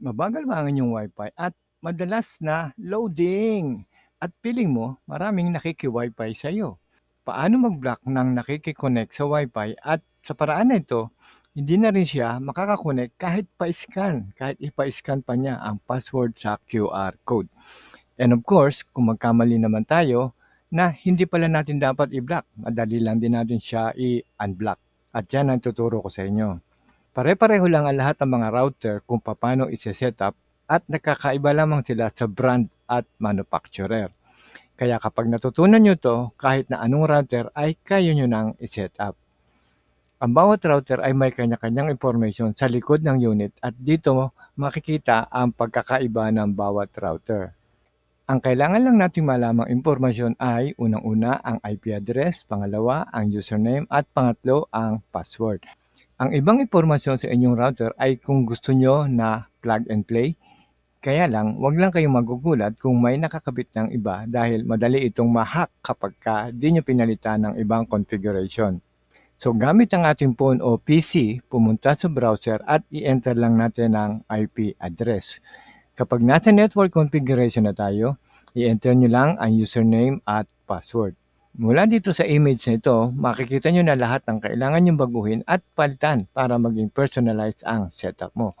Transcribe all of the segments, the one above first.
Mabagal ba ang inyong Wi-Fi at madalas na loading at feeling mo maraming nakiki-Wi-Fi sa iyo? Paano mag-block ng nakiki-connect sa Wi-Fi at sa paraan na ito, hindi na rin siya makaka-connect kahit pa-scan, kahit ipa-scan pa niya ang password sa QR code. And of course, kung magkamali naman tayo na hindi pala natin dapat i-block, madali lang din natin siya i-unblock. At yan ang tuturo ko sa inyo. Pare-pareho lang ang lahat ng mga router kung paano ise-set up at nakakaiba lamang sila sa brand at manufacturer. Kaya kapag natutunan nyo to, kahit na anong router ay kaya nyo nang i-set up. Ang bawat router ay may kanya-kanyang information sa likod ng unit at dito makikita ang pagkakaiba ng bawat router. Ang kailangan lang nating malamang impormasyon ay unang-una ang IP address, pangalawa ang username at pangatlo ang password. Ang ibang impormasyon sa inyong router ay kung gusto nyo na plug and play. Kaya lang, wag lang kayong magugulat kung may nakakabit ng iba dahil madali itong ma-hack kapag ka di nyo pinalitan ng ibang configuration. So gamit ang ating phone o PC, pumunta sa browser at i-enter lang natin ang IP address. Kapag nasa network configuration na tayo, i-enter nyo lang ang username at password. Mula dito sa image na ito, makikita nyo na lahat ng kailangan nyong baguhin at palitan para maging personalized ang setup mo.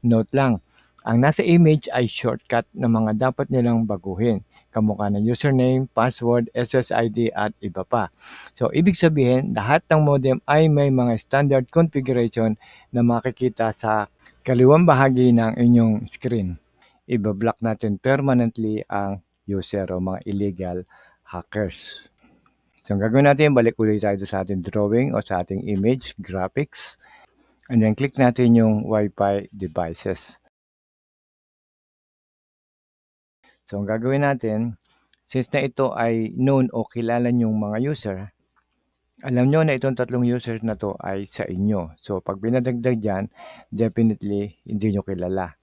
Note lang, ang nasa image ay shortcut na mga dapat nyo lang baguhin. Kamukha ng username, password, SSID at iba pa. So, ibig sabihin, lahat ng modem ay may mga standard configuration na makikita sa kaliwang bahagi ng inyong screen. Iba-block natin permanently ang user o mga illegal hackers. So, ang gagawin natin, balik ulit tayo sa ating drawing o sa ating image, graphics. And then, click natin yung Wi-Fi devices. So, ang gagawin natin, since na ito ay known o kilala yung mga user, alam nyo na itong tatlong users na to ay sa inyo. So, pag binadagdag dyan, definitely hindi nyo kilala.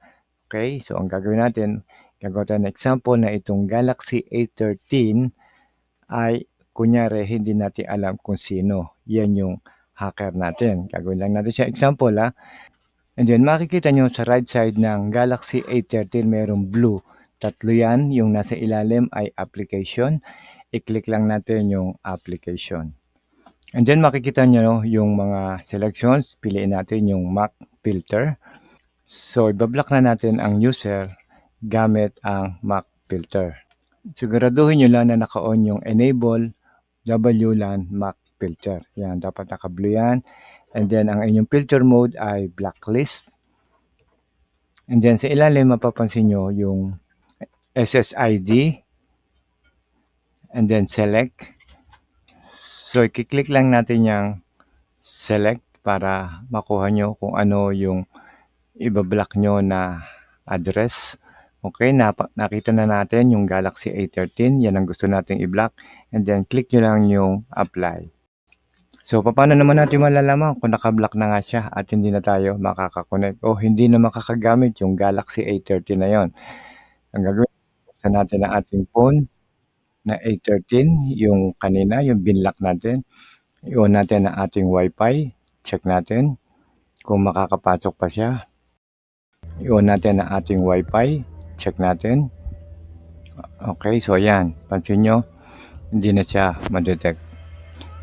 Okay? So, ang gagawin natin, gagawin tayo ng example na itong Galaxy A13 ay kunyari hindi natin alam kung sino. Yan yung hacker natin. Gagawin lang natin siya example ha. And then makikita nyo sa right side ng Galaxy A13 mayroong blue. Tatlo yan. Yung nasa ilalim ay application. I-click lang natin yung application. And then makikita nyo yung mga selections. Piliin natin yung Mac filter. So ibablock na natin ang user gamit ang Mac filter. Siguraduhin nyo lang na naka-on yung enable WLAN MAC filter. Yan, dapat naka-blue yan. And then, ang inyong filter mode ay blacklist. And then, sa ilalim, mapapansin nyo yung SSID. And then, select. So, i-click lang natin yung select para makuha nyo kung ano yung ibablock nyo na address. Okay, nap- nakita na natin yung Galaxy A13. Yan ang gusto nating i-block. And then, click nyo lang yung apply. So, paano naman natin malalaman kung naka-block na nga siya at hindi na tayo makakakonect o hindi na makakagamit yung Galaxy A13 na yon. Ang gagawin, buksan natin ang ating phone na A13, yung kanina, yung binlock natin. I-on natin ang ating Wi-Fi. Check natin kung makakapasok pa siya. I-on natin ang ating Wi-Fi check natin. Okay, so ayan. Pansin nyo, hindi na siya ma-detect.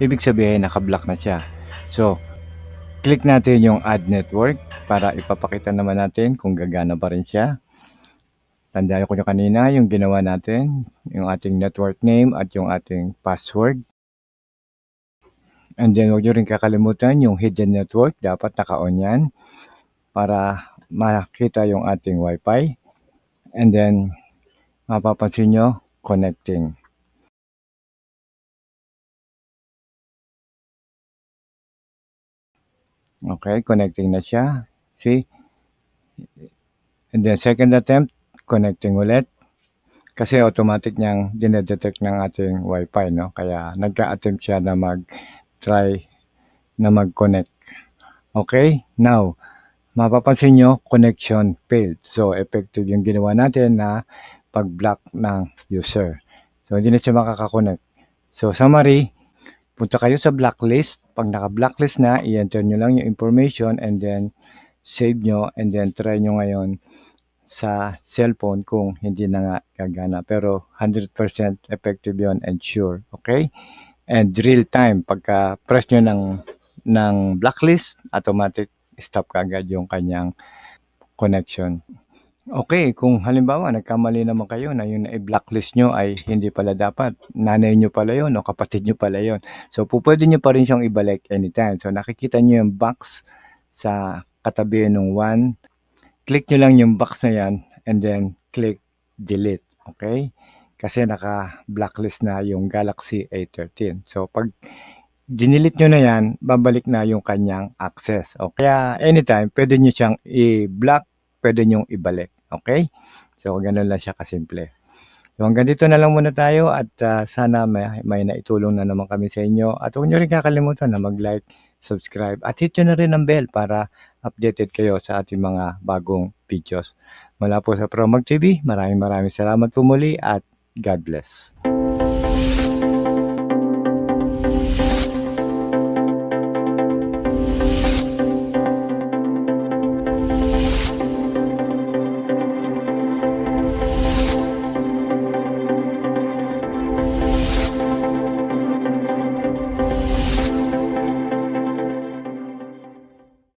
Ibig sabihin, naka-block na siya. So, click natin yung add network para ipapakita naman natin kung gagana pa rin siya. Tandaan ko nyo kanina yung ginawa natin, yung ating network name at yung ating password. And then, huwag nyo rin kakalimutan yung hidden network. Dapat naka-on yan para makita yung ating wifi. And then, mapapansin nyo, connecting. Okay, connecting na siya. See? And then, second attempt, connecting ulit. Kasi automatic niyang dinedetect ng ating wifi, no? Kaya, nagka-attempt siya na mag-try na mag-connect. Okay, now, mapapansin nyo, connection failed. So, effective yung ginawa natin na pag-block ng user. So, hindi na siya makakakonect. So, summary, punta kayo sa blacklist. Pag naka-blacklist na, i-enter nyo lang yung information and then save nyo and then try nyo ngayon sa cellphone kung hindi na nga gagana. Pero 100% effective yon and sure. Okay? And real time. Pagka press nyo ng, ng blacklist, automatic stop kagad yung kanyang connection. Okay, kung halimbawa nagkamali naman kayo na yung i-blacklist nyo ay hindi pala dapat, nanay nyo pala yun o kapatid nyo pala yun. So, pwede nyo pa rin siyang ibalik anytime. So, nakikita nyo yung box sa katabi ng one. Click nyo lang yung box na yan and then click delete. Okay? Kasi naka-blacklist na yung Galaxy A13. So, pag dinilit nyo na yan, babalik na yung kanyang access. O, kaya anytime, pwede nyo siyang i-block, pwede nyo ibalik. Okay? So, ganun lang siya kasimple. So, hanggang dito na lang muna tayo at ah, sana may, may naitulong na naman kami sa inyo. At huwag nyo rin kakalimutan na mag-like, subscribe at hit nyo na rin ang bell para updated kayo sa ating mga bagong videos. Mula po sa Promag TV, maraming maraming salamat po muli at God bless.